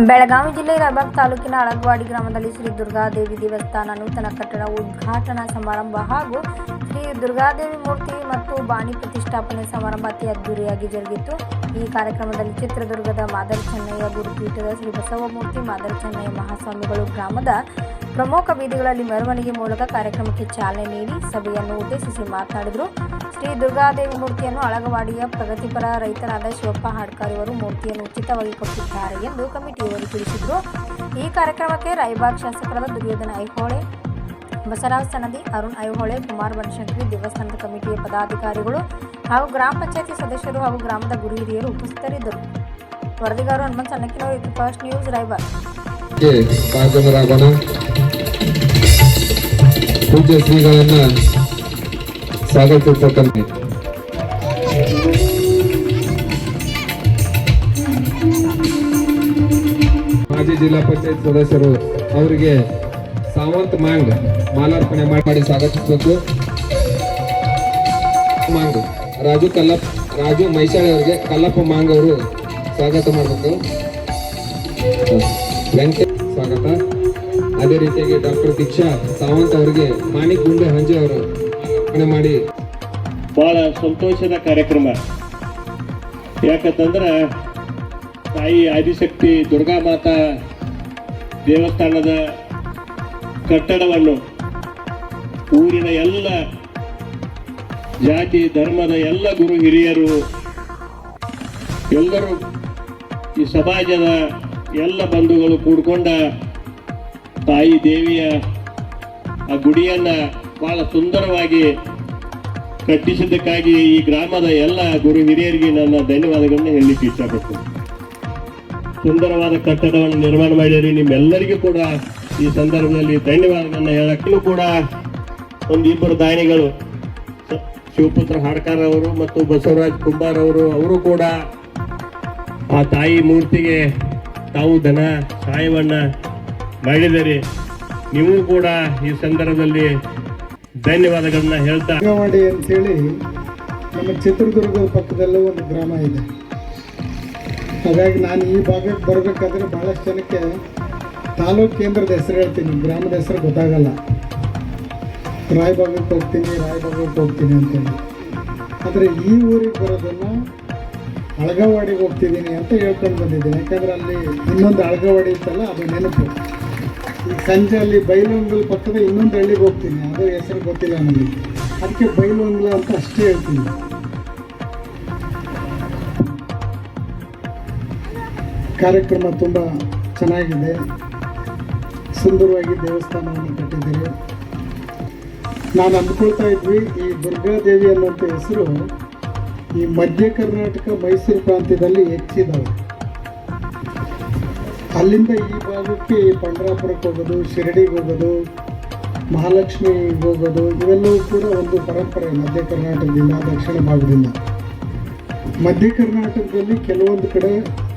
ಬೆಳಗಾವಿ ಜಿಲ್ಲೆಯ ರಾಯಬಾಗ್ ತಾಲೂಕಿನ ಅಳಗವಾಡಿ ಗ್ರಾಮದಲ್ಲಿ ಶ್ರೀ ದುರ್ಗಾದೇವಿ ದೇವಸ್ಥಾನ ನೂತನ ಕಟ್ಟಡ ಉದ್ಘಾಟನಾ ಸಮಾರಂಭ ಹಾಗೂ ಶ್ರೀ ದುರ್ಗಾದೇವಿ ಮೂರ್ತಿ ಮತ್ತು ಬಾಣಿ ಪ್ರತಿಷ್ಠಾಪನೆ ಸಮಾರಂಭ ಅತಿ ಅದ್ದೂರಿಯಾಗಿ ಜರುಗಿತು. ಈ ಕಾರ್ಯಕ್ರಮದಲ್ಲಿ ಚಿತ್ರದುರ್ಗದ ಮಾದರಿ ಚೆನ್ನಯ್ಯ ಗುರುಪೀಠದ ಶ್ರೀ ಬಸವಮೂರ್ತಿ ಮಾದರಿ ಚೆನ್ನಯ್ಯ ಮಹಾಸ್ವಾಮಿಗಳು ಗ್ರಾಮದ ಪ್ರಮುಖ ಬೀದಿಗಳಲ್ಲಿ ಮೆರವಣಿಗೆ ಮೂಲಕ ಕಾರ್ಯಕ್ರಮಕ್ಕೆ ಚಾಲನೆ ನೀಡಿ ಸಭೆಯನ್ನು ಉದ್ದೇಶಿಸಿ ಮಾತನಾಡಿದರು. ಶ್ರೀ ದುರ್ಗಾದೇವಿ ಮೂರ್ತಿಯನ್ನು ಅಳಗವಾಡಿಯ ಪ್ರಗತಿಪರ ರೈತರಾದ ಶಿವಪ್ಪ ಹಾಡ್ಕರ್ ಇವರು ಮೂರ್ತಿಯನ್ನು ಉಚಿತವಾಗಿ ಕೊಟ್ಟಿದ್ದಾರೆ ಎಂದು ಕಮಿಟಿಯವರು ತಿಳಿಸಿದರು. ಈ ಕಾರ್ಯಕ್ರಮಕ್ಕೆ ರಾಯಬಾಗ್ ಶಾಸಕರಾದ ದುರ್ಯೋಧನ ಐಹೊಳೆ ಬಸವರಾಜ್ ಸನದಿ, ಅರುಣ್ ಐಹೊಳೆ ಕುಮಾರ್ ವನಶಂಕರಿ, ದೇವಸ್ಥಾನದ ಕಮಿಟಿಯ ಪದಾಧಿಕಾರಿಗಳು ಹಾಗೂ ಗ್ರಾಮ ಪಂಚಾಯತಿ ಸದಸ್ಯರು ಹಾಗೂ ಗ್ರಾಮದ ಗುರು ಹಿರಿಯರು ಉಪಸ್ಥಿತರಿದ್ದರು. ವರದಿಗಾರರು ಹನುಮಂತ್ ಸಣ್ಣಕ್ಕಿನವರು ಇದು ಫಸ್ಟ್ ನ್ಯೂಸ್ ಭಾಗವರಾಗೋಣ ಪೂಜ್ಯ ಮಾಜಿ ಜಿಲ್ಲಾ ಪಂಚಾಯತ್ ಸದಸ್ಯರು ಅವರಿಗೆ ಸಾವಂತ್ ಮಾಂಗ್, ಮಾಲಾರ್ಪಣೆ ಮಾಡಿ ಸ್ವಾಗತಿಸಬೇಕು. ಮಾಂಗ್, ರಾಜು ಕಲ್ಲಪ್ಪ, ರಾಜು ಮೈಸಾಳಿ ಅವರಿಗೆ ಕಲ್ಲಪ್ಪ ಮಾಂಗ್ ಅವರು ಸ್ವಾಗತ ಮಾಡಬೇಕು. ವೆಂಕಟೇಶ್ ಸ್ವಾಗತ. ಅದೇ ರೀತಿಯಾಗಿ ಡಾಕ್ಟರ್ ದೀಕ್ಷಾ ಸಾವಂತ್ ಅವರಿಗೆ ಮಾಣಿಕ್ ಗುಂಡೆ ಹಂಜೆ ಅವರು ಅರ್ಪಣೆ ಮಾಡಿ. ಬಹಳ ಸಂತೋಷದ ಕಾರ್ಯಕ್ರಮ. ಯಾಕಂತಂದ್ರೆ ತಾಯಿ ಆದಿಶಕ್ತಿ ದುರ್ಗಾ ಮಾತಾ ದೇವಸ್ಥಾನದ ಕಟ್ಟಡವನ್ನು ಊರಿನ ಎಲ್ಲ ಜಾತಿ, ಧರ್ಮದ ಎಲ್ಲ ಗುರು ಹಿರಿಯರು, ಎಲ್ಲರೂ ಈ ಸಮಾಜದ ಎಲ್ಲ ಬಂಧುಗಳು ಕೂಡ್ಕೊಂಡ ತಾಯಿ ದೇವಿಯ ಆ ಗುಡಿಯನ್ನ ಬಹಳ ಸುಂದರವಾಗಿ ಕಟ್ಟಿಸಿದ್ದಕ್ಕಾಗಿ ಈ ಗ್ರಾಮದ ಎಲ್ಲ ಗುರು ಹಿರಿಯರಿಗೆ ನನ್ನ ಧನ್ಯವಾದಗಳನ್ನು ಹೇಳಲಿಕ್ಕೆ ಇಷ್ಟಪಡ್ತೀನಿ. ಸುಂದರವಾದ ಕಟ್ಟಡವನ್ನು ನಿರ್ಮಾಣ ಮಾಡಿರಿ. ನಿಮ್ಮೆಲ್ಲರಿಗೂ ಕೂಡ ಈ ಸಂದರ್ಭದಲ್ಲಿ ಧನ್ಯವಾದಗಳನ್ನು ಹೇಳಕ್ಕೂ ಕೂಡ ಒಂದು ಇಬ್ಬರು ದಾನಿಗಳು ಶಿವಪುತ್ರ ಹಾಡ್ಕರ್ ಅವರು ಮತ್ತು ಬಸವರಾಜ್ ಕುಂಬಾರ್ ಅವರು ಅವರು ಕೂಡ ಆ ತಾಯಿ ಮೂರ್ತಿಗೆ ತಾವು ಧನ ಸಹಾಯವನ್ನು ಮಾಡಿದರೆ ನೀವು ಕೂಡ ಈ ಸಂದರ್ಭದಲ್ಲಿ ಧನ್ಯವಾದಗಳನ್ನ ಹೇಳ್ತಾ ಮಾಡಿ ಅಂತೇಳಿ ನಮ್ಮ ಚಿತ್ರದುರ್ಗದ ಪಕ್ಕದಲ್ಲೂ ಒಂದು ಗ್ರಾಮ ಇದೆ. ಹಾಗಾಗಿ ನಾನು ಈ ಭಾಗಕ್ಕೆ ಬರಬೇಕಾದ್ರೆ ಭಾಳಷ್ಟು ಜನಕ್ಕೆ ತಾಲೂಕು ಕೇಂದ್ರದ ಹೆಸರು ಹೇಳ್ತೀನಿ, ಗ್ರಾಮದ ಹೆಸರು ಗೊತ್ತಾಗಲ್ಲ. ರಾಯಬಾಗಕ್ಕೆ ಹೋಗ್ತೀನಿ ರಾಯಬಾಗಕ್ಕೆ ಹೋಗ್ತೀನಿ ಅಂತೇಳಿ. ಆದರೆ ಈ ಊರಿಗೆ ಬರೋದನ್ನ ಅಳಗವಾಡಿಗೆ ಹೋಗ್ತಿದ್ದೀನಿ ಅಂತ ಹೇಳ್ಕೊಂಡು ಬಂದಿದ್ದೀನಿ ಯಾಕಂದ್ರೆ ಅಲ್ಲಿ ಇನ್ನೊಂದು ಅಳಗವಾಡಿ ಇತ್ತಲ್ಲ, ಅದು ನೆನಪು. ಈಗ ಸಂಜೆ ಅಲ್ಲಿ ಬೈಲೊಂಗಲ್ ಪಕ್ಕದ ಇನ್ನೊಂದು ಹಳ್ಳಿಗೆ ಹೋಗ್ತೀನಿ, ಅದು ಹೆಸರು ಗೊತ್ತಿಲ್ಲ ನನಗೆ. ಅದಕ್ಕೆ ಬೈಲೊಂಗಲ ಅಂತ ಅಷ್ಟೇ ಹೇಳ್ತೀನಿ. ಕಾರ್ಯಕ್ರಮ ತುಂಬ ಚೆನ್ನಾಗಿದೆ. ಸುಂದರವಾಗಿ ದೇವಸ್ಥಾನವನ್ನು ಕಟ್ಟಿದ್ದೀರಿ. ನಾನು ಅಂದ್ಕೊಳ್ತಾ ಇದ್ವಿ, ಈ ದುರ್ಗಾದೇವಿ ಅನ್ನುವಂಥ ಹೆಸರು ಈ ಮಧ್ಯ ಕರ್ನಾಟಕ ಮೈಸೂರು ಪ್ರಾಂತ್ಯದಲ್ಲಿ ಹೆಚ್ಚಿದ್ದಾವೆ ಅಲ್ಲಿಂದ ಈ ಭಾಗಕ್ಕೆ ಪಂಡ್ರಾಪುರಕ್ಕೆ ಹೋಗೋದು, ಶಿರಡಿಗೆ ಹೋಗೋದು ಮಹಾಲಕ್ಷ್ಮಿಗೆ ಹೋಗೋದು, ಇವೆಲ್ಲವೂ ಕೂಡ ಒಂದು ಪರಂಪರೆ ಮಧ್ಯ ಕರ್ನಾಟಕದಿಂದ, ದಕ್ಷಿಣ ಭಾಗದಿಂದ. ಮಧ್ಯ ಕರ್ನಾಟಕದಲ್ಲಿ ಕೆಲವೊಂದು ಕಡೆ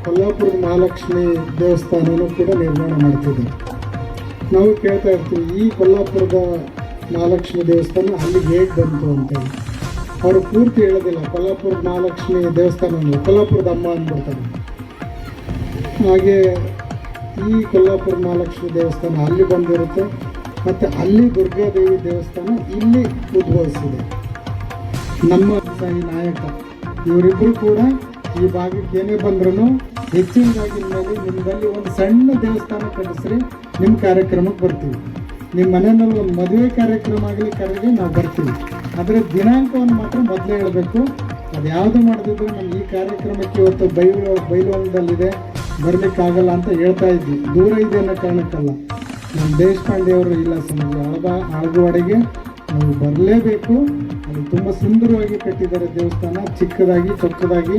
ಕೊಲ್ಲಾಪುರದ ಮಹಾಲಕ್ಷ್ಮಿ ದೇವಸ್ಥಾನವೂ ಕೂಡ ನಿರ್ಮಾಣ ಮಾಡ್ತಿದ್ದಾರೆ. ನಾವು ಕೇಳ್ತಾ ಇರ್ತೀವಿ, ಈ ಕೊಲ್ಲಾಪುರದ ಮಹಾಲಕ್ಷ್ಮಿ ದೇವಸ್ಥಾನ ಅಲ್ಲಿಗೆ ಹೇಗೆ ಬಂತು ಅಂತೇಳಿ ಅವರು ಪೂರ್ತಿ ಹೇಳೋದಿಲ್ಲ ಕೊಲ್ಲಾಪುರದ ಮಹಾಲಕ್ಷ್ಮಿ ದೇವಸ್ಥಾನ ಕೊಲ್ಲಾಪುರದ ಅಮ್ಮ ಅಂದ್ಬಿಡ್ತಾರೆ. ಹಾಗೆ ಈ ಕೊಲ್ಲಾಪುರ ಮಹಾಲಕ್ಷ್ಮಿ ದೇವಸ್ಥಾನ ಅಲ್ಲಿ ಬಂದಿರುತ್ತೆ, ಮತ್ತು ಅಲ್ಲಿ ದುರ್ಗಾದೇವಿ ದೇವಸ್ಥಾನ ಇಲ್ಲಿ ಉದ್ಭವಿಸಿದೆ. ನಮ್ಮ ಸಾಯಿ ನಾಯಕ ಇವರಿಬ್ಬರು ಕೂಡ ಈ ಭಾಗಕ್ಕೆ ಏನೇ ಬಂದ್ರೂ ಹೆಚ್ಚಿನದಾಗಿ ನಿಮ್ಮಲ್ಲಿ ಒಂದು ಸಣ್ಣ ದೇವಸ್ಥಾನ ಕಟ್ಟಿಸ್ರಿ ನಿಮ್ಮ ಕಾರ್ಯಕ್ರಮಕ್ಕೆ ಬರ್ತೀವಿ. ನಿಮ್ಮ ಮನೆಯಲ್ಲಿ ಒಂದು ಮದುವೆ ಕಾರ್ಯಕ್ರಮ ಆಗಲಿ ಕರೆಗೆ ನಾವು ಬರ್ತೀವಿ. ಆದರೆ ದಿನಾಂಕವನ್ನು ಮಾತ್ರ ಮೊದಲೇ ಹೇಳಬೇಕು. ಅದು ಯಾವುದು ಮಾಡಿದ್ರು ನಮ್ಮ ಈ ಕಾರ್ಯಕ್ರಮಕ್ಕೆ ಇವತ್ತು ಬೈಲು ಬೈಲುವನದಲ್ಲಿದೆ ಬರಲಿಕ್ಕಾಗಲ್ಲ ಅಂತ ಹೇಳ್ತಾ ಇದ್ವಿ. ದೂರ ಇದೆ ಅನ್ನೋ ಕಾರಣಕ್ಕಲ್ಲ. ನಮ್ಮ ದೇಶಪಾಂಡೆ ಅವರು, ಇಲ್ಲ ಸಮಾಜ ಅಳಬ ಅಳಗವಾಡಿಗೆ ನಾವು ಬರಲೇಬೇಕು. ಅಲ್ಲಿ ತುಂಬ ಸುಂದರವಾಗಿ ಕಟ್ಟಿದ್ದಾರೆ ದೇವಸ್ಥಾನ. ಚಿಕ್ಕದಾಗಿ, ಚೊಕ್ಕದಾಗಿ.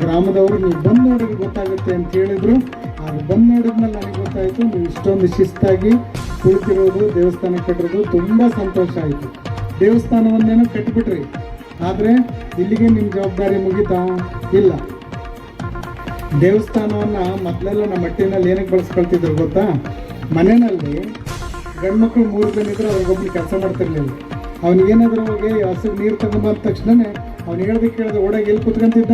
ಗ್ರಾಮದವರು ನೀವು ಬಂದು ನೋಡಿದ್ರೆ ಗೊತ್ತಾಗುತ್ತೆ ಅಂತ ಹೇಳಿದ್ರು. ಆಗ ಬಂದು ನೋಡಿದ್ಮೇಲೆ ನನಗೆ ಗೊತ್ತಾಯಿತು, ನೀವು ಇಷ್ಟೊಂದು ಶಿಸ್ತಾಗಿ ಕುಳಿತಿರೋದು, ದೇವಸ್ಥಾನ ಕಟ್ಟಿರೋದು ತುಂಬ ಸಂತೋಷ ಆಯಿತು. ದೇವಸ್ಥಾನವನ್ನೇನೋ ಕಟ್ಟಿಬಿಟ್ರಿ. ಆದರೆ ಇಲ್ಲಿಗೆ ನಿಮ್ಮ ಜವಾಬ್ದಾರಿ ಮುಗಿತಾ? ಇಲ್ಲ. ದೇವಸ್ಥಾನವನ್ನು ಮೊದಲೆಲ್ಲ ನಮ್ಮ ಮಟ್ಟಿನಲ್ಲಿ ಏನಕ್ಕೆ ಬಳಸ್ಕೊಳ್ತಿದ್ರು ಗೊತ್ತಾ? ಮನೆಯಲ್ಲಿ ಗಂಡ್ಮಕ್ಳು ಮೂರು ಜನ ಇದ್ರೆ ಅವ್ರಿಗೊಬ್ರು ಕೆಲಸ ಮಾಡ್ತಿರ್ಲಿಲ್ಲ. ಅವ್ನಿಗೇನಾದ್ರೂ ಹೋಗಿ ಹಸಿರು ನೀರು ತಗೊಂಬಂದ ತಕ್ಷಣನೇ ಅವ್ನು ಹೇಳ್ದೆ ಕೇಳಿದ್ರೆ ಓಡಾಗಿ ಎಲ್ಲಿ ಕುತ್ಕೊಂತಿದ್ದ?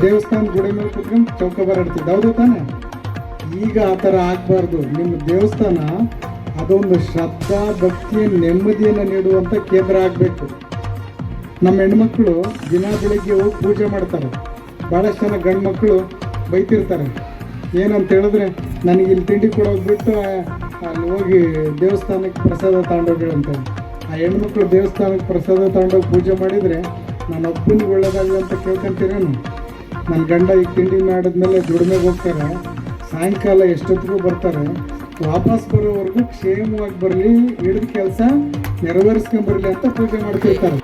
ದೇವಸ್ಥಾನ ಗುಡಿ ಮೇಲೆ ಕುತ್ಕೊಂಡು ಚೌಕ ಬರಾಡ್ತಿದ್ದ ಹೌದು ತಾನೆ? ಈಗ ಆ ಥರ ಆಗಬಾರ್ದು. ನಿಮ್ಮ ದೇವಸ್ಥಾನ ಅದೊಂದು ಶ್ರದ್ಧಾ ಭಕ್ತಿ ನೆಮ್ಮದಿಯನ್ನು ನೀಡುವಂಥ ಕೇಂದ್ರ ಆಗಬೇಕು. ನಮ್ಮ ಹೆಣ್ಮಕ್ಳು ದಿನ ಬೆಳಿಗ್ಗೆ ಹೋಗಿ ಪೂಜೆ ಮಾಡ್ತಾರೆ. ಭಾಳಷ್ಟು ಜನ ಗಂಡು ಮಕ್ಕಳು ಬೈತಿರ್ತಾರೆ. ಏನಂತ ಹೇಳಿದ್ರೆ, ನನಗೆ ಇಲ್ಲಿ ತಿಂಡಿ ಕೊಡೋಗ್ಬಿಟ್ಟು ಅಲ್ಲಿ ಹೋಗಿ ದೇವಸ್ಥಾನಕ್ಕೆ ಪ್ರಸಾದ ತಗೊಂಡೋಗಿಳಂತ ಆ ಹೆಣ್ಮಕ್ಳು ದೇವಸ್ಥಾನಕ್ಕೆ ಪ್ರಸಾದ ತಗೊಂಡೋಗಿ ಪೂಜೆ ಮಾಡಿದರೆ, ನಾನು ಒಬ್ಬನಿಗೆ ಒಳ್ಳೇದಾಗಲಿ ಅಂತ ಕೇಳ್ಕೊಂತೀರೇನು? ನನ್ನ ಗಂಡ ಈಗ ತಿಂಡಿ ಮಾಡಿದ್ಮೇಲೆ ದುಡಿಮೆಗೆ ಹೋಗ್ತಾರೆ. ಸಾಯಂಕಾಲ ಎಷ್ಟೊತ್ತಿಗೂ ಬರ್ತಾರೆ. ವಾಪಸ್ ಬರೋವರೆಗೂ ಕ್ಷೇಮವಾಗಿ ಬರಲಿ, ಹಿಡಿದ ಕೆಲಸ ನೆರವೇರಿಸ್ಕೊಂಬರ್ಲಿ ಅಂತ ಪೂಜೆ ಮಾಡ್ತಿರ್ತಾರೆ.